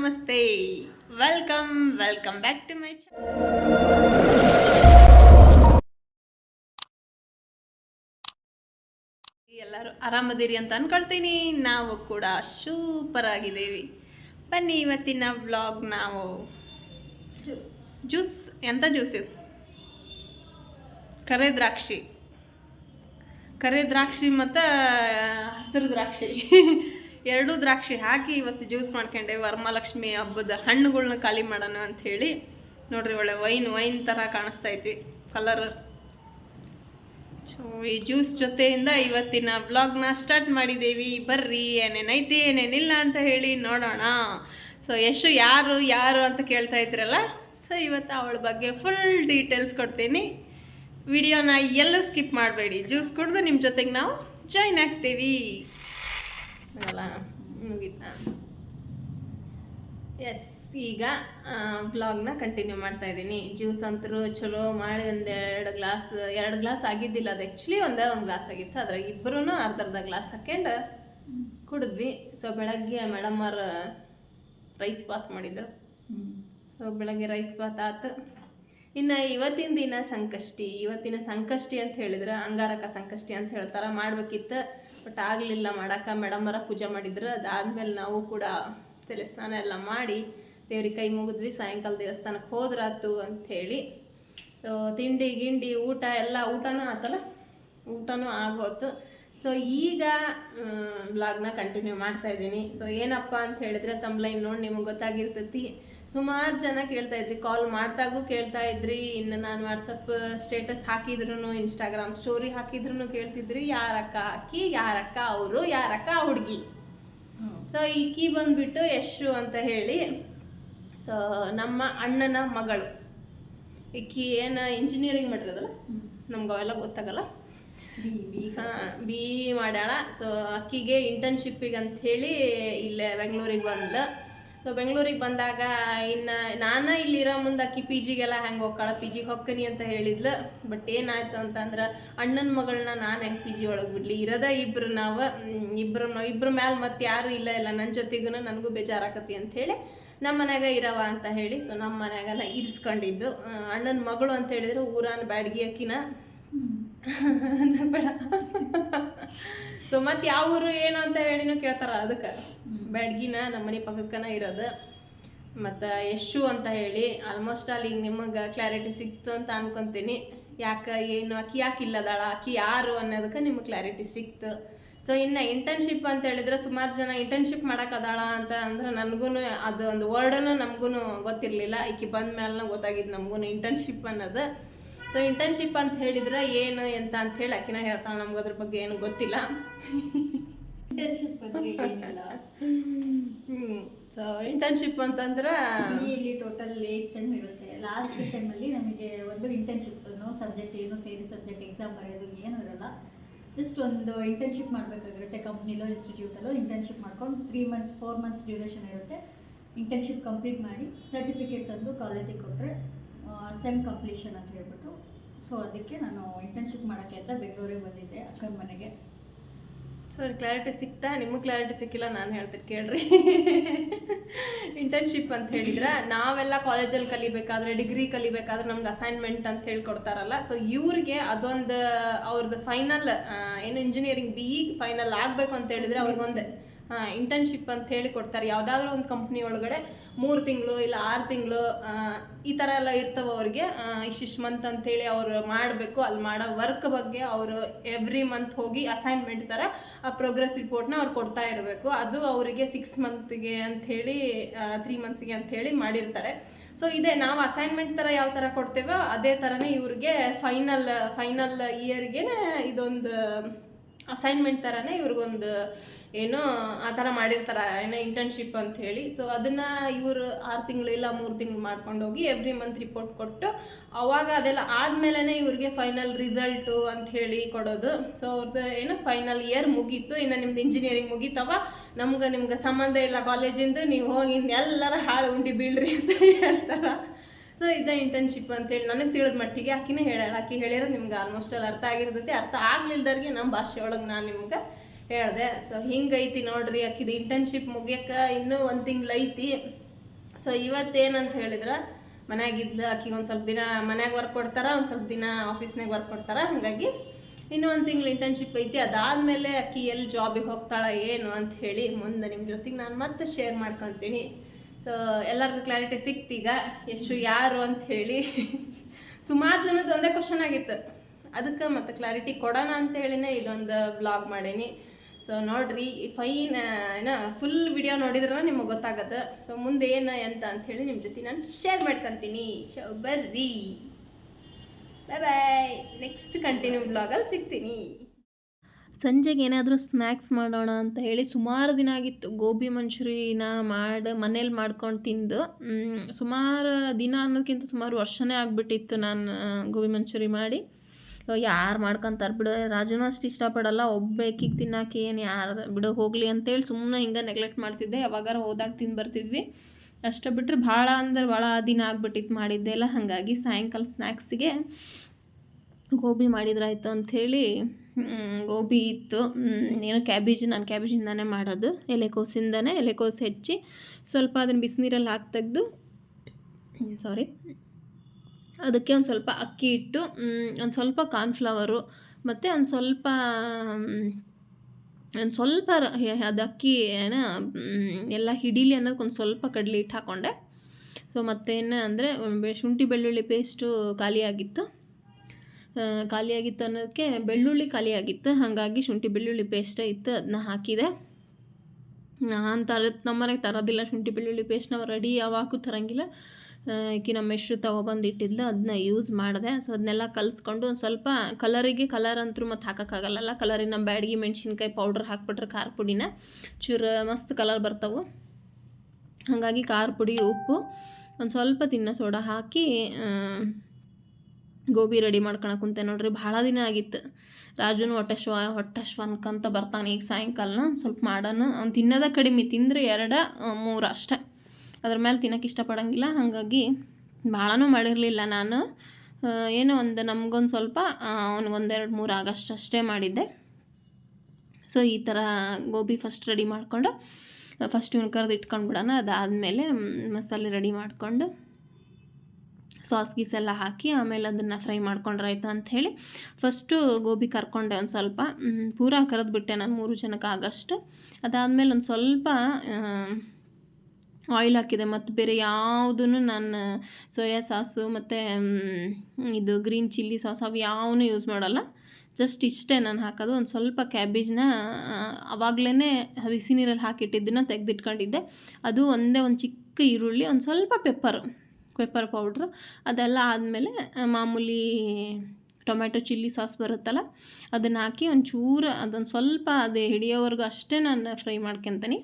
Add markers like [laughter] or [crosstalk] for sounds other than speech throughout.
ನಮಸ್ತೆ. Welcome welcome back to my ಎಲ್ಲರೂ ಆರಾಮದಿರಿ ಅಂತ ಅನ್ಕೊಳ್ತೀನಿ. ನಾವು ಕೂಡ ಸೂಪರ್ ಆಗಿದ್ದೀವಿ. ಬನ್ನಿ ಇವತ್ತಿನ ವ್ಲಾಗ್ ನಾವು. ಜ್ಯೂಸ್ ಎಂಥ ಜ್ಯೂಸ್ ಇದು? ಕರೆ ದ್ರಾಕ್ಷಿ. ಕರೆ ದ್ರಾಕ್ಷಿ ಮತ್ತು ಹಸಿರು ದ್ರಾಕ್ಷಿ. [laughs] ಎರಡೂ ದ್ರಾಕ್ಷಿ ಹಾಕಿ ಇವತ್ತು ಜ್ಯೂಸ್ ಮಾಡ್ಕೊಂಡೆ. ವರಮಹಾಲಕ್ಷ್ಮಿ ಹಬ್ಬದ ಹಣ್ಣುಗಳನ್ನ ಖಾಲಿ ಮಾಡೋಣ ಅಂಥೇಳಿ ನೋಡ್ರಿ ಒಳ್ಳೆ ವೈನ್ ವೈನ್ ಥರ ಕಾಣಿಸ್ತೈತಿ ಕಲರ್. ಸೊ ಈ ಜ್ಯೂಸ್ ಜೊತೆಯಿಂದ ಇವತ್ತಿನ ವ್ಲಾಗ್ನ ಸ್ಟಾರ್ಟ್ ಮಾಡಿದ್ದೀವಿ ಬರ್ರಿ, ಏನೇನೈತಿ, ಏನೇನಿಲ್ಲ ಅಂತ ಹೇಳಿ ನೋಡೋಣ. ಸೊ ಯಶು ಯಾರು ಯಾರು ಅಂತ ಕೇಳ್ತಾ ಇದ್ರಲ್ಲ? ಸೊ ಇವತ್ತು ಅವಳ ಬಗ್ಗೆ ಫುಲ್ ಡೀಟೇಲ್ಸ್ ಕೊಡ್ತೀನಿ. ವಿಡಿಯೋನ ಎಲ್ಲೂ ಸ್ಕಿಪ್ ಮಾಡಬೇಡಿ. ಜ್ಯೂಸ್ ಕುಡಿದು ನಿಮ್ಮ ಜೊತೆಗೆ ನಾವು ಜಾಯ್ನ್ ಆಗ್ತೀವಿ. ಅಲ್ಲ ಮುಗೀತಾ? ಎಸ್ ಈಗ ಬ್ಲಾಗ್ನ ಕಂಟಿನ್ಯೂ ಮಾಡ್ತಾ ಇದ್ದೀನಿ. ಜ್ಯೂಸ್ ಅಂತರೂ ಚಲೋ ಮಾಡಿ ಒಂದು ಎರಡು ಗ್ಲಾಸ್ ಎರಡು ಗ್ಲಾಸ್ ಆಗಿದ್ದಿಲ್ಲ ಅದು ಆ್ಯಕ್ಚುಲಿ ಒಂದೇ ಒಂದು ಗ್ಲಾಸ್ ಆಗಿತ್ತು. ಅದ್ರಾಗ ಇಬ್ಬರೂ ಅರ್ಧ ಅರ್ಧ ಗ್ಲಾಸ್ ಹಾಕೊಂಡು ಕುಡಿದ್ವಿ. ಸೊ ಬೆಳಗ್ಗೆ ಮೇಡಮ್ ಅವ್ರ ರೈಸ್ ಬಾತ್ ಮಾಡಿದ್ರು. ಸೊ ಬೆಳಗ್ಗೆ ರೈಸ್ ಬಾತ್ ಆತು. ಇನ್ನು ಇವತ್ತಿನ ದಿನ ಸಂಕಷ್ಟಿ, ಇವತ್ತಿನ ಸಂಕಷ್ಟಿ ಅಂತ ಹೇಳಿದ್ರೆ ಅಂಗಾರಕ ಸಂಕಷ್ಟಿ ಅಂತ ಹೇಳ್ತಾರೆ, ಮಾಡ್ಬೇಕಿತ್ತು ಬಟ್ ಆಗಲಿಲ್ಲ, ಮಾಡಕ್ಕೆ ಮೇಡಮರ ಪೂಜೆ ಮಾಡಿದ್ರು. ಅದಾದ್ಮೇಲೆ ನಾವು ಕೂಡ ತಲೆ ಸ್ನಾನ ಎಲ್ಲ ಮಾಡಿ ದೇವ್ರಿಗೆ ಕೈ ಮುಗಿದ್ವಿ, ಸಾಯಂಕಾಲ ದೇವಸ್ಥಾನಕ್ಕೆ ಹೋದ್ರಾತು ಅಂಥೇಳಿ ತಿಂಡಿ, ಗಿಂಡಿ, ಊಟ ಎಲ್ಲ ಊಟನೂ ಆತಲ್ಲ, ಊಟನೂ ಆಗೋತು ಸೊ ಈಗ ಬ್ಲಾಗ್ನ ಕಂಟಿನ್ಯೂ ಮಾಡ್ತಾ ಇದ್ದೀನಿ. ಸೊ ಏನಪ್ಪ ಅಂತ ಹೇಳಿದ್ರೆ ತಮ್ಲೈನ್ ನೋಡಿ ನಿಮಗೆ ಗೊತ್ತಾಗಿರ್ತೈತಿ. ಸುಮಾರು ಜನ ಕೇಳ್ತಾ ಇದ್ರಿ ಕಾಲ್ ಮಾಡ್ದಾಗೂ ಕೇಳ್ತಾ ಇದ್ರಿ ಇನ್ನು ನಾನು ವಾಟ್ಸಪ್ ಸ್ಟೇಟಸ್ ಹಾಕಿದ್ರು ಇನ್ಸ್ಟಾಗ್ರಾಮ್ ಸ್ಟೋರಿ ಹಾಕಿದ್ರು ಕೇಳ್ತಿದ್ರಿ ಯಾರಕ್ಕ ಅಕ್ಕಿ ಯಾರಕ್ಕ ಅವರು ಯಾರಕ್ಕ ಹುಡುಗಿ? ಸೊ ಈಕಿ ಬಂದ್ಬಿಟ್ಟು ಯಶು ಅಂತ ಹೇಳಿ ಸೊ ನಮ್ಮ ಅಣ್ಣನ ಮಗಳು. ಈಕಿ ಏನು ಇಂಜಿನಿಯರಿಂಗ್ ಮಾಡಿರೋದಲ್ಲ? ನಮ್ಗೆ ಅವೆಲ್ಲ ಗೊತ್ತಾಗಲ್ಲ? ಬಿ ಮಾಡ್ಯಾಳ. ಸೊ ಅಕ್ಕಿಗೆ ಇಂಟರ್ನ್ಶಿಪ್ಪಿಗೆ ಅಂತ ಹೇಳಿ ಇಲ್ಲೇ ಬೆಂಗಳೂರಿಗೆ ಬಂದ ಸೊ ಬೆಂಗಳೂರಿಗೆ ಬಂದಾಗ ಇನ್ನು ನಾನು ಇಲ್ಲಿರೋ ಮುಂದೆ ಅಕ್ಕಿ ಪಿ ಜಿಗೆಲ್ಲ ಹೆಂಗೆ ಹೋಗ್ಕಾಳ? ಪಿ ಜಿಗೆ ಹೋಗ್ತೀನಿ ಅಂತ ಹೇಳಿದ್ಲು. ಬಟ್ ಏನಾಯ್ತು ಅಂತಂದ್ರೆ ಅಣ್ಣನ ಮಗಳನ್ನ ನಾನು ಹೆಂಗೆ ಪಿ ಜಿ ಒಳಗೆ ಬಿಡ್ಲಿ? ಇರೋದ ಇಬ್ಬರು ನಾವು ಇಬ್ಬರು ಇಬ್ಬರ ಮ್ಯಾಲೆ ಮತ್ತೆ ಯಾರು ಇಲ್ಲ ಇಲ್ಲ ನನ್ನ ಜೊತೆಗೂ ನನಗೂ ಬೇಜಾರಾಕತಿ ಅಂಥೇಳಿ ನಮ್ಮ ಮನ್ಯಾಗ ಇರವ ಅಂತ ಹೇಳಿ ಸೊ ನಮ್ಮ ಮನ್ಯಾಗೆಲ್ಲ ಇರಿಸ್ಕೊಂಡಿದ್ದು. ಅಣ್ಣನ ಮಗಳು ಅಂತ ಹೇಳಿದ್ರೆ ಊರಾನ ಬ್ಯಾಡ್ಗಿ ಅಕ್ಕಿನ. [laughs] ಬೇಡ. [laughs] ಸೊ ಮತ್ತೆ ಯಾವ ಊರು ಏನು ಅಂತ ಹೇಳಿನೂ ಕೇಳ್ತಾರ ಅದಕ್ಕೆ. ಬ್ಯಾಡ್ಗಿನ ನಮ್ಮ ಮನೆ ಪಕ್ಕಕ್ಕನ ಇರೋದು. ಮತ್ತು ಯಶು ಅಂತ ಹೇಳಿ ಆಲ್ಮೋಸ್ಟ್ ಅಲ್ಲಿ ಈಗ ನಿಮಗೆ ಕ್ಲಾರಿಟಿ ಸಿಕ್ತು ಅಂತ ಅನ್ಕೊತೀನಿ. ಯಾಕೆ, ಏನು ಅಕ್ಕಿ ಯಾಕೆ ಇಲ್ಲದಾಳ ಅಕ್ಕಿ ಯಾರು ಅನ್ನೋದಕ್ಕೆ ನಿಮಗೆ ಕ್ಲಾರಿಟಿ ಸಿಕ್ತು. ಸೊ ಇನ್ನು ಇಂಟರ್ನ್ಶಿಪ್ ಅಂತ ಹೇಳಿದ್ರೆ ಸುಮಾರು ಜನ ಇಂಟರ್ನ್ಶಿಪ್ ಮಾಡೋಕ್ಕದಾಳ ಅಂತ ಅಂದ್ರೆ ನನಗೂ ಅದು ಒಂದು ವರ್ಡನ್ನು ನಮಗೂ ಗೊತ್ತಿರಲಿಲ್ಲ. ಈಕಿ ಬಂದ ಮೇಲೆ ಗೊತ್ತಾಗಿದ್ದು ನಮಗೂ ಇಂಟರ್ನ್ಶಿಪ್ ಅನ್ನೋದು. ಸೊ ಇಂಟರ್ನ್ಶಿಪ್ ಅಂತ ಹೇಳಿದ್ರೆ ಏನು, ಎಂತ ಅಂತ ಹೇಳಿ ಆಕಿನ ಹೇಳ್ತಾಳೆ. ನಮ್ಗೆ ಅದ್ರ ಬಗ್ಗೆ ಏನು ಗೊತ್ತಿಲ್ಲ. [laughs] ಇಂಟರ್ನ್ಶಿಪ್ ಬಗ್ಗೆ ಏನಿಲ್ಲ. ಸೊ ಇಂಟರ್ನ್ಶಿಪ್ ಅಂತಂದ್ರೆ ಇಲ್ಲಿ ಟೋಟಲ್ ಏಟ್ ಸೆಮ್ ಇರುತ್ತೆ. ಲಾಸ್ಟ್ ಸೆಮ್ ಅಲ್ಲಿ ನಮಗೆ ಒಂದು ಇಂಟರ್ನ್ಶಿಪ್ ಸಬ್ಜೆಕ್ಟ್ ಏನು ಥೇರಿ ಸಬ್ಜೆಕ್ಟ್ ಎಕ್ಸಾಮ್ ಬರೆಯೋದು ಏನು ಇರಲ್ಲ. ಜಸ್ಟ್ ಒಂದು ಇಂಟರ್ನ್ಶಿಪ್ ಮಾಡಬೇಕಾಗಿರುತ್ತೆ ಕಂಪ್ನಿಲೋ ಇನ್ಸ್ಟಿಟ್ಯೂಟಲ್ಲೋ ಇಂಟರ್ನ್ಶಿಪ್ ಮಾಡ್ಕೊಂಡು three months four months duration ಇರುತ್ತೆ. ಇಂಟರ್ನ್ಶಿಪ್ ಕಂಪ್ಲೀಟ್ ಮಾಡಿ ಸರ್ಟಿಫಿಕೇಟ್ ತಂದು ಕಾಲೇಜಿಗೆ ಕೊಟ್ಟರೆ ಸೆಮ್ ಕಂಪ್ಲೀಷನ್ ಅಂತ ಹೇಳ್ಬಿಟ್ಟು. ಸೊ ಅದಕ್ಕೆ ನಾನು ಇಂಟರ್ನ್ಶಿಪ್ ಮಾಡೋಕ್ಕೆ ಅಂತ ಬೆಂಗಳೂರಿಗೆ ಬಂದಿದ್ದೆ ಅಕ್ಕನ ಮನೆಗೆ. ಸೊ ಕ್ಲಾರಿಟಿ ಸಿಕ್ತಾ? ನಿಮಗೆ ಕ್ಲಾರಿಟಿ ಸಿಕ್ಕಿಲ್ಲ, ನಾನು ಹೇಳ್ತೀನಿ, ಕೇಳ್ರಿ. ಇಂಟರ್ನ್ಶಿಪ್ ಅಂತ ಹೇಳಿದ್ರೆ, ನಾವೆಲ್ಲ ಕಾಲೇಜಲ್ಲಿ ಕಲಿಬೇಕಾದ್ರೆ ಡಿಗ್ರಿ ಕಲಿಬೇಕಾದ್ರೆ ನಮ್ಗೆ ಅಸೈನ್ಮೆಂಟ್ ಅಂತ ಹೇಳಿ ಕೊಡ್ತಾರಲ್ಲ ಸೊ ಇವ್ರಿಗೆ ಅದೊಂದು ಅವ್ರದ್ದು ಫೈನಲ್ ಏನು ಇಂಜಿನಿಯರಿಂಗ್ ಬಿ ಇ ಫೈನಲ್ ಆಗಬೇಕು ಅಂತ ಹೇಳಿದ್ರೆ ಅವ್ರಿಗೊಂದು. ಇಂಟರ್ನ್ಶಿಪ್ ಅಂತ ಹೇಳಿ ಕೊಡ್ತಾರೆ. ಯಾವುದಾದ್ರೂ ಒಂದು ಕಂಪ್ನಿ ಒಳಗಡೆ ಮೂರು ತಿಂಗಳು ಇಲ್ಲ ಆರು ತಿಂಗಳು ಈ ಥರ ಎಲ್ಲ ಇರ್ತವೆ ಅವ್ರಿಗೆ. ಇಷ್ಟಿಷ್ಟು ಮಂತ್ ಅಂತೇಳಿ ಅವರು ಮಾಡಬೇಕು. ಅಲ್ಲಿ ಮಾಡೋ ವರ್ಕ್ ಬಗ್ಗೆ ಅವರು ಎವ್ರಿ ಮಂತ್ ಹೋಗಿ ಅಸೈನ್ಮೆಂಟ್ ಥರ ಆ ಪ್ರೋಗ್ರೆಸ್ ರಿಪೋರ್ಟ್ನ ಅವ್ರು ಕೊಡ್ತಾ ಇರಬೇಕು. ಅದು ಅವರಿಗೆ ಸಿಕ್ಸ್ ಮಂತ್ಗೆ ಅಂಥೇಳಿ ತ್ರೀ ಮಂತ್ಸ್ಗೆ ಅಂಥೇಳಿ ಮಾಡಿರ್ತಾರೆ. ಸೊ ಇದೆ. ನಾವು ಅಸೈನ್ಮೆಂಟ್ ಥರ ಯಾವ ಥರ ಕೊಡ್ತೇವೋ ಅದೇ ಥರನೇ ಇವ್ರಿಗೆ ಫೈನಲ್ ಫೈನಲ್ ಇಯರ್ಗೆ ಇದೊಂದು ಅಸೈನ್ಮೆಂಟ್ ಥರನೇ ಇವ್ರಿಗೊಂದು ಏನೋ ಆ ಥರ ಮಾಡಿರ್ತಾರೆ, ಏನೋ ಇಂಟರ್ನ್ಶಿಪ್ ಅಂತ ಹೇಳಿ. ಸೊ ಅದನ್ನು ಇವರು ಆರು ತಿಂಗಳು ಇಲ್ಲ ಮೂರು ತಿಂಗಳು ಮಾಡ್ಕೊಂಡು ಹೋಗಿ ಎವ್ರಿ ಮಂತ್ ರಿಪೋರ್ಟ್ ಕೊಟ್ಟು ಅವಾಗ ಅದೆಲ್ಲ ಆದಮೇಲೆ ಇವ್ರಿಗೆ ಫೈನಲ್ ರಿಸಲ್ಟು ಅಂತ ಹೇಳಿ ಕೊಡೋದು. ಸೊ ಅವ್ರದ್ದು ಏನೋ ಫೈನಲ್ ಇಯರ್ ಮುಗೀತು, ಇನ್ನು ನಿಮ್ದು ಇಂಜಿನಿಯರಿಂಗ್ ಮುಗೀತವ, ನಮ್ಗೆ ನಿಮ್ಗೆ ಸಂಬಂಧ ಇಲ್ಲ ಕಾಲೇಜಿಂದ ನೀವು ಹೋಗಿ ಎಲ್ಲರ ಹಾಳು ಉಂಡಿ ಬೀಳ್ರಿ ಅಂತ ಹೇಳ್ತಾರೆ. ಸೊ ಇದ ಇಂಟರ್ನ್ಶಿಪ್ ಅಂತೇಳಿ ನನಗೆ ತಿಳಿದ ಮಟ್ಟಿಗೆ ಆಕಿನೇ ಹೇಳಾಳ ಆಕಿ ಹೇಳಿರೋ ನಿಮ್ಗೆ ಆಲ್ಮೋಸ್ಟ್ ಅಲ್ಲಿ ಅರ್ಥ ಆಗಿರ್ತೈತಿ. ಅರ್ಥ ಆಗ್ಲಿಲ್ದವ್ರಿಗೆ ನಮ್ಮ ಭಾಷೆ ಒಳಗೆ ನಾನು ನಿಮ್ಗೆ ಹೇಳಿದೆ. ಸೊ ಹಿಂಗೈತಿ ನೋಡ್ರಿ, ಆಕಿದು ಇಂಟರ್ನ್ಶಿಪ್ ಮುಗಿಯಕ್ಕೆ ಇನ್ನೂ ಒಂದು ತಿಂಗ್ಳು ಐತಿ ಸೊ ಇವತ್ತೇನಂತ ಹೇಳಿದ್ರೆ ಮನೆಯಾಗಿದ್ದು ಆಕಿಗೆ ಒಂದು ಸ್ವಲ್ಪ ದಿನ ಮನ್ಯಾಗ ವರ್ಕ್ ಕೊಡ್ತಾರ, ಒಂದು ಸ್ವಲ್ಪ ದಿನ ಆಫೀಸ್ನಾಗ ವರ್ಕ್ ಕೊಡ್ತಾರ. ಹಾಗಾಗಿ ಇನ್ನೂ ಒಂದು ತಿಂಗಳು ಇಂಟರ್ನ್ಶಿಪ್ ಐತಿ. ಅದಾದಮೇಲೆ ಆಕಿ ಎಲ್ಲಿ ಜಾಬಿಗೆ ಹೋಗ್ತಾಳ, ಏನು ಅಂತ ಹೇಳಿ ಮುಂದೆ ನಿಮ್ಮ ಜೊತೆಗೆ ನಾನು ಮತ್ತೆ ಶೇರ್ ಮಾಡ್ಕೊತೀನಿ. ಸೊ ಎಲ್ಲರಿಗೂ ಕ್ಲಾರಿಟಿ ಸಿಕ್ತೀಗ ಎಷ್ಟು ಯಾರು ಅಂತ ಹೇಳಿ. ಸುಮಾರು ಜನದ ಒಂದೇ ಕ್ವಶನ್ ಆಗಿತ್ತು. ಅದಕ್ಕೆ ಮತ್ತೆ ಕ್ಲಾರಿಟಿ ಕೊಡೋಣ ಅಂತ ಹೇಳಿನೇ ಇದೊಂದು ಬ್ಲಾಗ್ ಮಾಡೀನಿ. ಸೊ ನೋಡ್ರಿ ಫೈನ್ ಏನ ಫುಲ್ ವಿಡಿಯೋ ನೋಡಿದ್ರೆ ನಿಮಗೆ ಗೊತ್ತಾಗತ್ತೆ. ಸೊ ಮುಂದೆ ಏನು, ಎಂತ ಅಂತ ಹೇಳಿ ನಿಮ್ಮ ಜೊತೆ ನಾನು ಶೇರ್ ಮಾಡ್ಕೊತೀನಿ. ಬರ್ರಿ. ಬಾಯ್ ಬಾಯ್ ನೆಕ್ಸ್ಟ್ ಕಂಟಿನ್ಯೂ ಬ್ಲಾಗಲ್ಲಿ ಸಿಗ್ತೀನಿ. ಸಂಜೆಗೆ ಏನಾದರೂ ಸ್ನ್ಯಾಕ್ಸ್ ಮಾಡೋಣ ಅಂತ ಹೇಳಿ ಸುಮಾರು ದಿನ ಆಗಿತ್ತು. ಗೋಬಿ ಮಂಚೂರಿನ ಮಾಡಿ, ಮನೇಲಿ ಮಾಡ್ಕೊಂಡು ತಿಂದು. ಸುಮಾರು ದಿನ ಅನ್ನೋದಕ್ಕಿಂತ ಸುಮಾರು ವರ್ಷನೇ ಆಗಿಬಿಟ್ಟಿತ್ತು ನಾನು ಗೋಬಿ ಮಂಚೂರಿ ಮಾಡಿ. ಯಾರು ಮಾಡ್ಕೊಂತಾರೆ ಬಿಡು. ರಾಜುನೂ ಅಷ್ಟು ಇಷ್ಟಪಡಲ್ಲ. ಒಬ್ಬೇಕಿಗೆ ತಿನ್ನೋಕೆ ಏನು ಯಾರು, ಬಿಡು, ಹೋಗಲಿ ಅಂತೇಳಿ ಸುಮ್ಮನೆ ಹಿಂಗೆ ನೆಗ್ಲೆಕ್ಟ್ ಮಾಡ್ತಿದ್ದೆ. ಯಾವಾಗಾರ ಹೋದಾಗ ತಿಂದು ಬರ್ತಿದ್ವಿ. ಅಷ್ಟು ಬಿಟ್ಟರೆ ಭಾಳ ಅಂದ್ರೆ ಭಾಳ ದಿನ ಆಗ್ಬಿಟ್ಟಿತ್ತು ಮಾಡಿದ್ದೆ ಎಲ್ಲ. ಹಾಗಾಗಿ ಸಾಯಂಕಾಲ ಸ್ನ್ಯಾಕ್ಸಿಗೆ ಗೋಬಿ ಮಾಡಿದ್ರಾಯ್ತು ಅಂಥೇಳಿ ಗೋಬಿ ಇತ್ತು. ಏನೋ ಕ್ಯಾಬೇಜ್, ನಾನು ಕ್ಯಾಬೇಜಿಂದಾನೇ ಮಾಡೋದು. ಎಲೆಕೋಸಿಂದನೇ ಎಲೆಕೋಸು ಹೆಚ್ಚಿ ಸ್ವಲ್ಪ ಅದನ್ನು ಬಿಸಿನೀರಲ್ಲಿ ಹಾಕಿ ತೆಗೆದು ಸಾರಿ ಅದಕ್ಕೆ ಒಂದು ಸ್ವಲ್ಪ ಅಕ್ಕಿ ಇಟ್ಟು ಒಂದು ಸ್ವಲ್ಪ ಕಾರ್ನ್ಫ್ಲವರು ಮತ್ತು ಒಂದು ಸ್ವಲ್ಪ ಒಂದು ಸ್ವಲ್ಪ ಅದು ಅಕ್ಕಿ ಏನೋ ಎಲ್ಲ ಹಿಡೀಲಿ ಅನ್ನೋದಕ್ಕೆ ಒಂದು ಸ್ವಲ್ಪ ಕಡಲೆ ಹಿಟ್ಟು ಹಾಕ್ಕೊಂಡೆ ಸೊ ಮತ್ತೇನು ಅಂದರೆ ಶುಂಠಿ ಬೆಳ್ಳುಳ್ಳಿ ಪೇಸ್ಟು ಖಾಲಿಯಾಗಿತ್ತು. ಖಾಲಿಯಾಗಿತ್ತು ಅನ್ನೋದಕ್ಕೆ ಬೆಳ್ಳುಳ್ಳಿ ಖಾಲಿಯಾಗಿತ್ತು. ಹಾಗಾಗಿ ಶುಂಠಿ ಬೆಳ್ಳುಳ್ಳಿ ಪೇಸ್ಟ್ ಇತ್ತು ಅದನ್ನ ಹಾಕಿದೆ. ನಾನು ತರದ್ ನಮ್ಮನೆಗೆ ತರೋದಿಲ್ಲ ಶುಂಠಿ ಬೆಳ್ಳುಳ್ಳಿ ಪೇಸ್ಟ್ ನಾವು ರೆಡಿ ಯಾವಾಗೂ ತರಂಗಿಲ್ಲ. ಈಕಿ ನಮ್ಮ ಎಷ್ಟು ತೊಗೊಬಂದು ಇಟ್ಟಿದ್ಲು ಅದನ್ನ ಯೂಸ್ ಮಾಡಿದೆ. ಸೊ ಅದನ್ನೆಲ್ಲ ಕಲಿಸ್ಕೊಂಡು ಒಂದು ಸ್ವಲ್ಪ ಕಲರಿಗೆ ಕಲರ್ ಅಂತೂ ಮತ್ತು ಹಾಕೋಕ್ಕಾಗಲ್ಲ ನಮ್ಮ ಬ್ಯಾಡಗಿ ಮೆಣಸಿನ್ಕಾಯಿ ಪೌಡ್ರ್ ಹಾಕ್ಬಿಟ್ರೆ ಖಾರ ಪುಡಿನ. ಚೂರು ಮಸ್ತ್ ಕಲರ್ ಬರ್ತವೆ. ಹಾಗಾಗಿ ಖಾರ ಪುಡಿ, ಉಪ್ಪು, ಒಂದು ಸ್ವಲ್ಪ ತಿನ್ನ ಸೋಡಾ ಹಾಕಿ ಗೋಬಿ ರೆಡಿ ಮಾಡ್ಕೊಳಕ್ಕೆ ಕುಂತೆ ನೋಡ್ರಿ, ಭಾಳ ದಿನ ಆಗಿತ್ತು. ರಾಜುನು ಹೊಟ್ಟೆ ಶ್ವ, ಹೊಟ್ಟೆ ಬರ್ತಾನೆ ಈಗ ಸಾಯಂಕಾಲ ಸ್ವಲ್ಪ ಮಾಡೋಣ ಅವ್ನು ತಿನ್ನೋದ ಕಡಿಮೆ ತಿಂದರೆ ಎರಡ ಮೂರು ಅಷ್ಟೆ. ಅದ್ರ ಮೇಲೆ ತಿನ್ನೋಕೆ ಇಷ್ಟಪಡೋಂಗಿಲ್ಲ. ಹಾಗಾಗಿ ಭಾಳನೂ ಮಾಡಿರಲಿಲ್ಲ ನಾನು. ಏನೋ ಒಂದು ನಮಗೊಂದು ಸ್ವಲ್ಪ ಅವನಿಗೊಂದೆರಡು, ಮೂರು ಆಗಷ್ಟು ಅಷ್ಟೇ ಮಾಡಿದ್ದೆ. ಸೊ, ಈ ಥರ ಗೋಬಿ ಫಸ್ಟ್ ರೆಡಿ ಮಾಡಿಕೊಂಡು, ಫಸ್ಟ್ ಇವ್ನ ಕರೆದು ಇಟ್ಕೊಂಡು ಬಿಡೋಣ ಅದಾದಮೇಲೆ, ಮಸಾಲೆ ರೆಡಿ ಮಾಡಿಕೊಂಡು ಸಾಸ್ ಗೀಸ್ ಎಲ್ಲ ಹಾಕಿ ಆಮೇಲೆ ಅದನ್ನು ಫ್ರೈ ಮಾಡ್ಕೊಂಡ್ರಾಯ್ತು ಅಂಥೇಳಿ ಫಸ್ಟು ಗೋಬಿ ಕರ್ಕೊಂಡೆ ಒಂದು ಸ್ವಲ್ಪ. ಪೂರ ಕರೆದ್ಬಿಟ್ಟೆ ನಾನು ಮೂರು ಜನಕ್ಕೆ ಆಗಷ್ಟು. ಅದಾದಮೇಲೆ ಒಂದು ಸ್ವಲ್ಪ ಆಯಿಲ್ ಹಾಕಿದೆ ಮತ್ತು ಬೇರೆ ಯಾವುದೂ ನಾನು ಸೋಯಾ ಸಾಸು ಮತ್ತು ಇದು ಗ್ರೀನ್ ಚಿಲ್ಲಿ ಸಾಸ್ ಅವು ಯಾವೂ ಯೂಸ್ ಮಾಡಲ್ಲ. ಜಸ್ಟ್ ಇಷ್ಟೇ ನಾನು ಹಾಕೋದು. ಒಂದು ಸ್ವಲ್ಪ ಕ್ಯಾಬೇಜ್ನ ಆವಾಗಲೇ ಬಿಸಿ ನೀರಲ್ಲಿ ಹಾಕಿಟ್ಟಿದ್ದನ್ನು ತೆಗೆದಿಟ್ಕೊಂಡಿದ್ದೆ. ಅದು ಒಂದೇ ಒಂದು ಚಿಕ್ಕ ಈರುಳ್ಳಿ, ಒಂದು ಸ್ವಲ್ಪ ಪೆಪ್ಪರು ಪೆಪ್ಪರ್ ಪೌಡ್ರ್ ಅದೆಲ್ಲ ಆದಮೇಲೆ ಮಾಮೂಲಿ ಟೊಮ್ಯಾಟೊ ಚಿಲ್ಲಿ ಸಾಸ್ ಬರುತ್ತಲ್ಲ, ಅದನ್ನು ಹಾಕಿ ಒಂಚೂರು ಅದೊಂದು ಸ್ವಲ್ಪ ಅದೇ ಹಿಡಿಯೋವರೆಗೂ ಅಷ್ಟೇ ನಾನು ಫ್ರೈ ಮಾಡ್ಕೊತೀನಿ.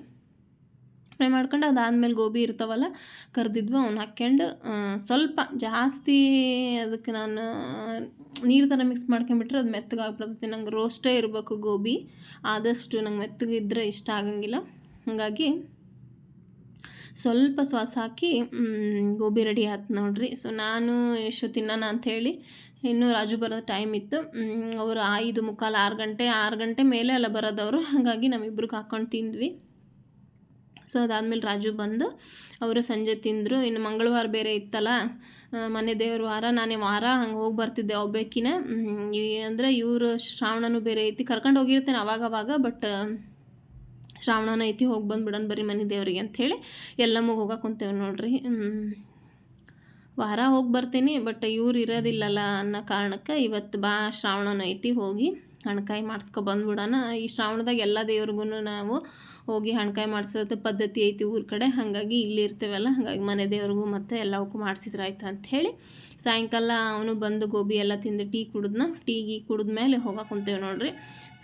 ಫ್ರೈ ಮಾಡ್ಕೊಂಡು ಅದಾದಮೇಲೆ ಗೋಬಿ ಇರ್ತಾವಲ್ಲ, ಕರೆದಿದ್ವು ಅವ್ನು ಹಾಕ್ಕೊಂಡು ಸ್ವಲ್ಪ ಜಾಸ್ತಿ ಅದಕ್ಕೆ ನಾನು ನೀರು ಥರ ಮಿಕ್ಸ್ ಮಾಡ್ಕೊಂಬಿಟ್ರೆ ಅದು ಮೆತ್ತಗಾಗ್ಬಿಡ್ತೈತಿ ನಂಗೆ ರೋಸ್ಟೇ ಇರಬೇಕು ಗೋಬಿ, ಆದಷ್ಟು ನಂಗೆ ಮೆತ್ತಗಿದ್ರೆ ಇಷ್ಟ ಆಗಂಗಿಲ್ಲ. ಹಾಗಾಗಿ ಸ್ವಲ್ಪ ಸಾಸ್ ಹಾಕಿ ಗೋಬಿ ರೆಡಿ ಆಯ್ತು ನೋಡಿರಿ. ಸೊ ನಾನು ಎಷ್ಟು ತಿನ್ನೋಣ ಅಂಥೇಳಿ ಇನ್ನೂ ರಾಜು ಬರೋದು ಟೈಮ್ ಇತ್ತು. ಅವರು ಐದು ಮುಕ್ಕಾಲು ಆರು ಗಂಟೆ ಆರು ಗಂಟೆ ಮೇಲೆ ಎಲ್ಲ ಬರೋದವರು. ಹಾಗಾಗಿ ನಮ್ಮಿಬ್ರಿಗೆ ಹಾಕ್ಕೊಂಡು ತಿಂದ್ವಿ. ಸೊ ಅದಾದಮೇಲೆ ರಾಜು ಬಂದು, ಅವರು ಸಂಜೆ ತಿಂದರು. ಇನ್ನು ಮಂಗಳವಾರ ಬೇರೆ ಇತ್ತಲ್ಲ ಮನೆ ದೇವ್ರ ವಾರ. ನಾನೇ ವಾರ ಹಂಗೆ ಹೋಗಿ ಬರ್ತಿದ್ದೆ ಒಬ್ಬೇಕಿನ. ಅಂದರೆ ಇವರು ಶ್ರಾವಣನೂ ಬೇರೆ ಐತಿ. ಕರ್ಕೊಂಡು ಹೋಗಿರ್ತೇನೆ ಅವಾಗವಾಗ ಅವಾಗ ಬಟ್ ಶ್ರಾವಣನ ಐತಿ, ಹೋಗಿ ಬಂದ್ಬಿಡೋಣ ಬರೀ ಮನೆ ದೇವ್ರಿಗೆ ಅಂಥೇಳಿ ಎಲ್ಲಮ್ಮಗೆ ಹೋಗಕ್ಕೆ ಕುಂತೇವೆ ನೋಡ್ರಿ. ವಾರ ಹೋಗಿ ಬರ್ತೀನಿ, ಬಟ್ ಇವ್ರು ಇರೋದಿಲ್ಲಲ್ಲ ಅನ್ನೋ ಕಾರಣಕ್ಕೆ ಇವತ್ತು ಬಾ ಶ್ರಾವಣನ ಐತಿ, ಹೋಗಿ ಹಣ್ಕಾಯಿ ಮಾಡಿಸ್ಕೊ ಬಂದ್ಬಿಡೋಣ. ಈ ಶ್ರಾವಣದಾಗ ಎಲ್ಲ ದೇವ್ರಿಗೂ ನಾವು ಹೋಗಿ ಹಣ್ಕಾಯಿ ಮಾಡಿಸೋದು ಪದ್ಧತಿ ಐತಿ ಊರ ಕಡೆ, ಹಾಗಾಗಿ ಇಲ್ಲಿ ಇರ್ತೇವಲ್ಲ, ಹಾಗಾಗಿ ಮನೆ ದೇವ್ರಿಗೂ ಮತ್ತು ಎಲ್ಲವಕ್ಕೂ ಮಾಡಿಸಿದ್ರೆ ಆಯ್ತು ಅಂಥೇಳಿ ಸಾಯಂಕಾಲ ಅವನು ಬಂದು ಗೋಬಿ ಎಲ್ಲ ತಿಂದು ಟೀ ಕುಡಿದ್ನ, ಟೀ ಗೀ ಕುಡಿದ್ಮೇಲೆ ಹೋಗಕ್ಕೆ ಕುಂತೇವೆ ನೋಡ್ರಿ.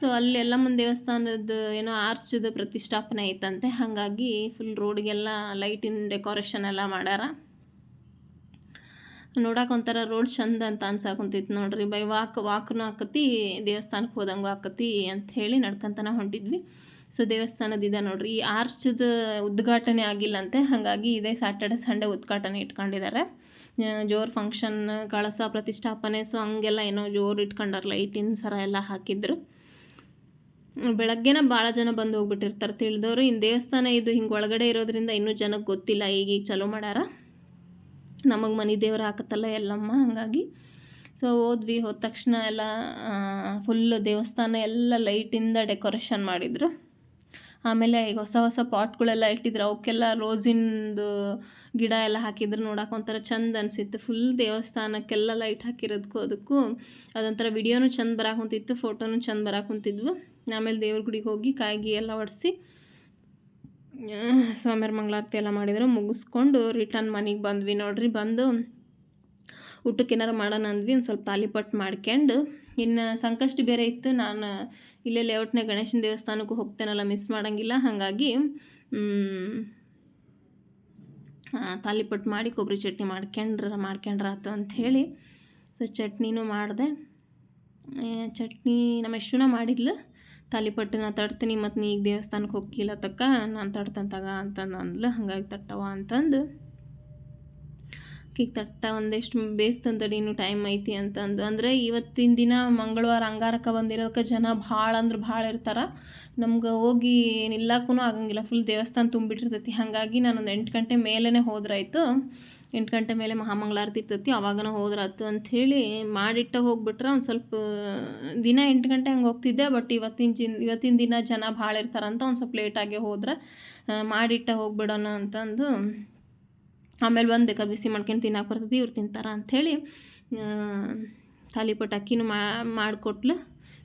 ಸೊ ಅಲ್ಲಿ ಎಲ್ಲಮ್ಮನ ದೇವಸ್ಥಾನದ ಏನೋ ಆರ್ಚದ ಪ್ರತಿಷ್ಠಾಪನೆ ಐತಂತೆ. ಹಾಗಾಗಿ ಫುಲ್ ರೋಡ್ಗೆಲ್ಲ ಲೈಟಿನ ಡೆಕೋರೇಷನ್ ಎಲ್ಲ ಮಾಡ್ಯಾರ. ನೋಡಕ್ಕೆ ಒಂಥರ ರೋಡ್ ಚಂದ ಅಂತ ಅನ್ಸಾಕುಂತಿತ್ತು ನೋಡ್ರಿ. ಬೈ ವಾಕ್ ವಾಕ್ನು ಆಕತಿ ದೇವಸ್ಥಾನಕ್ಕೆ ಹೋದಂಗೂ ಆಕತಿ ಅಂತ ಹೇಳಿ ನಡ್ಕೊಂತನ ಹೊಂಟಿದ್ವಿ. ಸೊ ದೇವಸ್ಥಾನದ ಇದೆ ನೋಡ್ರಿ. ಈ ಆರ್ಚದ ಉದ್ಘಾಟನೆ ಆಗಿಲ್ಲಂತೆ. ಹಾಗಾಗಿ ಇದೇ ಸ್ಯಾಟರ್ಡೆ ಸಂಡೇ ಉದ್ಘಾಟನೆ ಇಟ್ಕೊಂಡಿದ್ದಾರೆ ಜೋರು ಫಂಕ್ಷನ್ ಕಳಸ ಪ್ರತಿಷ್ಠಾಪನೆ. ಸೊ ಹಂಗೆಲ್ಲ ಏನೋ ಜೋರು ಇಟ್ಕೊಂಡಾರ ಲೈಟಿನ ಸರ ಎಲ್ಲ ಹಾಕಿದ್ರು. ಬೆಳಗ್ಗೆನ ಭಾಳ ಜನ ಬಂದು ಹೋಗ್ಬಿಟ್ಟಿರ್ತಾರೆ ತಿಳಿದವರು. ಇನ್ನು ದೇವಸ್ಥಾನ ಇದು ಹಿಂಗೆ ಒಳಗಡೆ ಇರೋದ್ರಿಂದ ಇನ್ನೂ ಜನಕ್ಕೆ ಗೊತ್ತಿಲ್ಲ ಈಗ ಚಲೋ ಮಾಡ್ಯಾರ ನಮಗೆ ಮನೆ ದೇವ್ರು ಹಾಕತ್ತಲ್ಲ ಎಲ್ಲಮ್ಮ ಹಾಗಾಗಿ. ಸೊ ಹೋದ್ವಿ. ಹೋದ ತಕ್ಷಣ ಎಲ್ಲ ಫುಲ್ಲು ದೇವಸ್ಥಾನ ಎಲ್ಲ ಲೈಟಿಂದ ಡೆಕೋರೇಷನ್ ಮಾಡಿದರು. ಆಮೇಲೆ ಈಗ ಹೊಸ ಹೊಸ ಪಾಟ್ಗಳೆಲ್ಲ ಇಟ್ಟಿದ್ರು. ಅವಕ್ಕೆಲ್ಲ ರೋಸಿಂದು ಗಿಡ ಎಲ್ಲ ಹಾಕಿದ್ರು. ನೋಡೋಕೆ ಒಂಥರ ಚಂದ ಅನಿಸಿತ್ತು. ಫುಲ್ ದೇವಸ್ಥಾನಕ್ಕೆಲ್ಲ ಲೈಟ್ ಹಾಕಿರೋದಕ್ಕೂ ಅದಕ್ಕೂ ಅದೊಂಥರ ವಿಡಿಯೋನು ಚಂದ ಬರಾಕ್ ಫೋಟೋನು ಚಂದ ಬರಾಕ್ ಆಮೇಲೆ ದೇವ್ರ ಗುಡಿಗೆ ಹೋಗಿ ಕಾಯಿಗೆ ಎಲ್ಲ ಒಡಿಸಿ ಸ್ವಾಮಿಯವ್ರ ಮಂಗಳಾರತಿ ಎಲ್ಲ ಮಾಡಿದ್ರು. ಮುಗಿಸ್ಕೊಂಡು ರಿಟರ್ನ್ ಮನೆಗೆ ಬಂದ್ವಿ ನೋಡ್ರಿ. ಬಂದು ಊಟಕ್ಕೆ ಏನಾರು ಮಾಡೋಣ ಅಂದ್ವಿ. ಒಂದು ಸ್ವಲ್ಪ ತಾಲಿಪಟ್ಟು ಮಾಡ್ಕೊಂಡು, ಇನ್ನು ಸಂಕಷ್ಟ ಬೇರೆ ಇತ್ತು. ನಾನು ಇಲ್ಲೇ ಲೇಔಟ್ನಾಗ ಗಣೇಶನ ದೇವಸ್ಥಾನಕ್ಕೂ ಹೋಗ್ತೇನಲ್ಲ ಮಿಸ್ ಮಾಡೋಂಗಿಲ್ಲ. ಹಾಗಾಗಿ ತಾಲಿಪಟ್ಟು ಮಾಡಿ ಕೊಬ್ಬರಿ ಚಟ್ನಿ ಮಾಡ್ಕೊಂಡ್ರ ಮಾಡ್ಕೊಂಡ್ರ ಆತು ಅಂಥೇಳಿ ಸೊ ಚಟ್ನಿನೂ ಮಾಡಿದೆ. ಚಟ್ನಿ ನಮ್ಮ ಯಶುನ ಮಾಡಿದ್ಲು. ತಾಲಿಪಟ್ಟು ನಾ ತಡ್ತೀನಿ ಮತ್ತು ನೀ ಈಗ ದೇವಸ್ಥಾನಕ್ಕೆ ಹೋಗಿಲ್ಲ ತಕ್ಕ ನಾನು ತಡ್ತಂತಾಗ ತಗ ಅಂತಂದು ಅಂದ್ಲು, ಹಾಗಾಗಿ ತಟ್ಟವ ಅಂತಂದು. ಆಕಿಗೆ ತಟ್ಟ ಒಂದಿಷ್ಟು ಬೇಸ್ತಂತಡಿ ಇನ್ನೂ ಟೈಮ್ ಐತಿ ಅಂತಂದು. ಅಂದರೆ ಇವತ್ತಿನ ದಿನ ಮಂಗಳವಾರ ಅಂಗಾರಕ್ಕೆ ಬಂದಿರೋದಕ್ಕೆ ಜನ ಭಾಳ ಅಂದ್ರೆ ಭಾಳ ಇರ್ತಾರೆ. ನಮ್ಗೆ ಹೋಗಿ ನಿಲ್ಲಕ್ಕೂ ಆಗಂಗಿಲ್ಲ ಫುಲ್ ದೇವಸ್ಥಾನ ತುಂಬಿಟ್ಟಿರ್ತೈತಿ. ಹಾಗಾಗಿ ನಾನೊಂದು ಎಂಟು ಗಂಟೆ ಮೇಲೇ ಹೋದ್ರಾಯ್ತು. ಎಂಟು ಗಂಟೆ ಮೇಲೆ ಮಹಾಮಂಗಳಾರತಿ ಇರ್ತೈತಿ, ಅವಾಗನ ಹೋದ್ರಾತು ಅಂಥೇಳಿ ಮಾಡಿಟ್ಟ ಹೋಗ್ಬಿಟ್ರೆ ಒಂದು ಸ್ವಲ್ಪ ದಿನ ಎಂಟು ಗಂಟೆ ಹಂಗೆ ಹೋಗ್ತಿದ್ದೆ ಬಟ್ ಇವತ್ತಿನ ಜಿನ್, ಇವತ್ತಿನ ದಿನ ಜನ ಭಾಳ ಇರ್ತಾರಂತ ಒಂದು ಸ್ವಲ್ಪ ಲೇಟಾಗೆ ಹೋದ್ರೆ ಮಾಡಿಟ್ಟ ಹೋಗ್ಬಿಡೋಣ ಅಂತಂದು ಆಮೇಲೆ ಬಂದು ಬೇಕಾ ಬಿಸಿ ಮಾಡ್ಕೊಂಡು ತಿನ್ನಕ್ಕೆ ಬರ್ತೈತಿ, ಇವ್ರು ತಿಂತಾರ ಅಂಥೇಳಿ ತಾಲಿಪಟ್ಟು ಅಕ್ಕಿನೂ ಮಾ, ಮಾಡಿಕೊಟ್ಲು.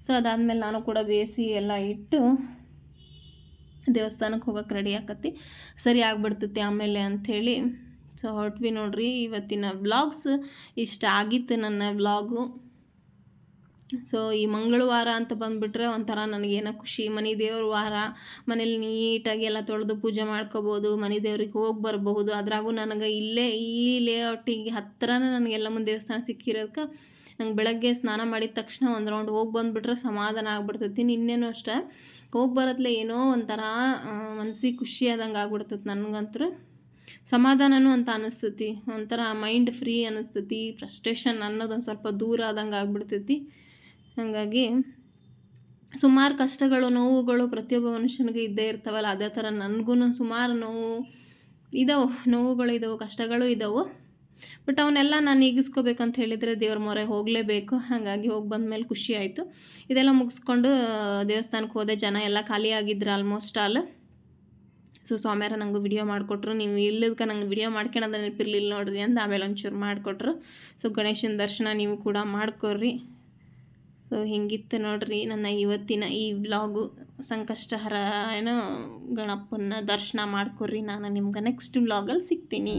ಸೊ ಅದಾದಮೇಲೆ ನಾನು ಕೂಡ ಬೇಯಿಸಿ ಎಲ್ಲ ಇಟ್ಟು ದೇವಸ್ಥಾನಕ್ಕೆ ಹೋಗೋಕೆ ರೆಡಿ ಆಕತಿ ಸರಿ ಆಗ್ಬಿಡ್ತೈತಿ ಆಮೇಲೆ ಅಂಥೇಳಿ ಸೊ ಹೊರಟ್ವಿ ನೋಡ್ರಿ ಇವತ್ತಿನ ವ್ಲಾಗ್ಸ್. ಇಷ್ಟ ಆಗಿತ್ತು ನನ್ನ ವ್ಲಾಗು. ಸೊ ಈ ಮಂಗಳವಾರ ಅಂತ ಬಂದುಬಿಟ್ರೆ ಒಂಥರ ನನಗೇನೋ ಖುಷಿ. ಮನೆ ದೇವ್ರ ವಾರ. ಮನೇಲಿ ನೀಟಾಗಿ ಎಲ್ಲ ತೊಳೆದು ಪೂಜೆ ಮಾಡ್ಕೋಬೋದು, ಮನೆ ದೇವ್ರಿಗೆ ಹೋಗಿ ಬರಬಹುದು. ಅದ್ರಾಗೂ ನನಗೆ ಇಲ್ಲೇ ಈ ಲೇಔಟಿಗೆ ಹತ್ತಿರನೇ ನನಗೆಲ್ಲ ಮುಂದೆ ದೇವಸ್ಥಾನ ಸಿಕ್ಕಿರೋದಕ್ಕೆ ನಂಗೆ ಬೆಳಗ್ಗೆ ಸ್ನಾನ ಮಾಡಿದ ತಕ್ಷಣ ಒಂದು ರೌಂಡ್ ಹೋಗಿ ಬಂದುಬಿಟ್ರೆ ಸಮಾಧಾನ ಆಗ್ಬಿಡ್ತೈತಿ. ನಿನ್ನೇನೂ ಅಷ್ಟೇ. ಹೋಗಿ ಬರತ್ಲೆ ಏನೋ ಒಂಥರ ಮನಸ್ಸಿಗೆ ಖುಷಿ ಆದಂಗೆ ಆಗ್ಬಿಡ್ತೈತಿ ನನಗಂತೂ. ಸಮಾಧಾನನೂ ಅಂತ ಅನ್ನಿಸ್ತೈತಿ. ಒಂಥರ ಮೈಂಡ್ ಫ್ರೀ ಅನ್ನಿಸ್ತೈತಿ ಫ್ರಸ್ಟ್ರೇಷನ್ ಅನ್ನೋದೊಂದು ಸ್ವಲ್ಪ ದೂರ ಆದಂಗೆ ಆಗ್ಬಿಡ್ತೈತಿ. ಹಾಗಾಗಿ ಸುಮಾರು ಕಷ್ಟಗಳು, ನೋವುಗಳು ಪ್ರತಿಯೊಬ್ಬ ಮನುಷ್ಯನಿಗೆ ಇದ್ದೇ ಇರ್ತಾವಲ್ಲ, ಅದೇ ಥರ ನನಗೂ ಸುಮಾರು ನೋವು ಇದಾವೆ. ನೋವುಗಳು ಇದಾವೆ, ಕಷ್ಟಗಳು ಇದಾವೆ. ಬಟ್ ಅವನ್ನೆಲ್ಲ ನಾನು ಈಗಿಸ್ಕೋಬೇಕಂತ ಹೇಳಿದರೆ ದೇವ್ರ ಮೊರೆ ಹೋಗಲೇಬೇಕು. ಹಾಗಾಗಿ ಹೋಗಿ ಬಂದಮೇಲೆ ಖುಷಿ ಆಯಿತು. ಇದೆಲ್ಲ ಮುಗಿಸ್ಕೊಂಡು ದೇವಸ್ಥಾನಕ್ಕೆ ಹೋದೆ ಜನ ಎಲ್ಲ ಖಾಲಿ ಆಗಿದ್ರು ಆಲ್ಮೋಸ್ಟ್ ಆಲ್ ಸೊ ಸ್ವಾಮ್ಯಾರ ನಂಗೆ ವಿಡಿಯೋ ಮಾಡಿಕೊಟ್ರು. ನೀವು ಇಲ್ಲದಕ್ಕೆ ನಂಗೆ ವಿಡಿಯೋ ಮಾಡ್ಕೊಳೋದು ನೆನಪಿರ್ಲಿಲ್ಲ ನೋಡ್ರಿ ಅಂದ ಆಮೇಲೆ ಒಂಚೂರು ಮಾಡಿಕೊಟ್ರು. ಸೊ ಗಣೇಶನ ದರ್ಶನ ನೀವು ಕೂಡ ಮಾಡ್ಕೊರ್ರಿ. ಸೊ ಹಿಂಗಿತ್ತು ನೋಡ್ರಿ ನನ್ನ ಇವತ್ತಿನ ಈ ವ್ಲಾಗು ಸಂಕಷ್ಟಹರ ಏನೋ ಗಣಪನ ದರ್ಶನ ಮಾಡ್ಕೊರ್ರಿ. ನಾನು ನಿಮ್ಗೆ ನೆಕ್ಸ್ಟ್ ವ್ಲಾಗಲ್ಲಿ ಸಿಗ್ತೀನಿ.